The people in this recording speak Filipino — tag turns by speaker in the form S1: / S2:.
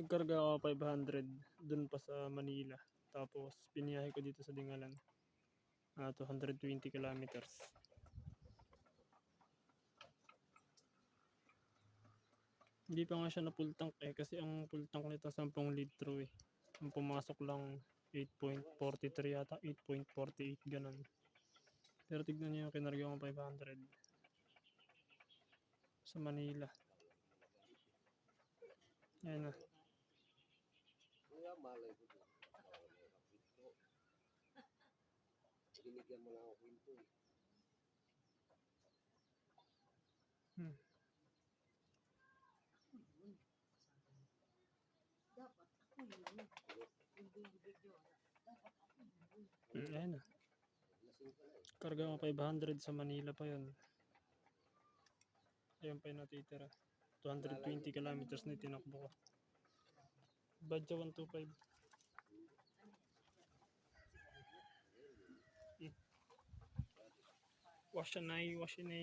S1: Nagkarga ako 500 dun pa sa Manila. Tapos biniyahe ko dito sa Dingalan. Ah, 220 kilometers. Hindi pa nga siya na full tank eh kasi ang full tank nito 10 litro eh. Ang pumasok lang 8.43 yata, 8.48 ganun. Pero tignan niyo yung kinarga ko 500 sa Manila. Ayan na.
S2: Binigyan mo lang ako kwento eh.
S1: Hmm.
S3: Dapat ako yun. Hindi video. Dapat ako yun.
S1: Ayan
S2: na. Eh.
S1: Karga ko 500 sa Manila pa yun. Ayun pa yung natitira. 220 kilometers na tinakbo ko. Badya 125. Mm. Wash na wash na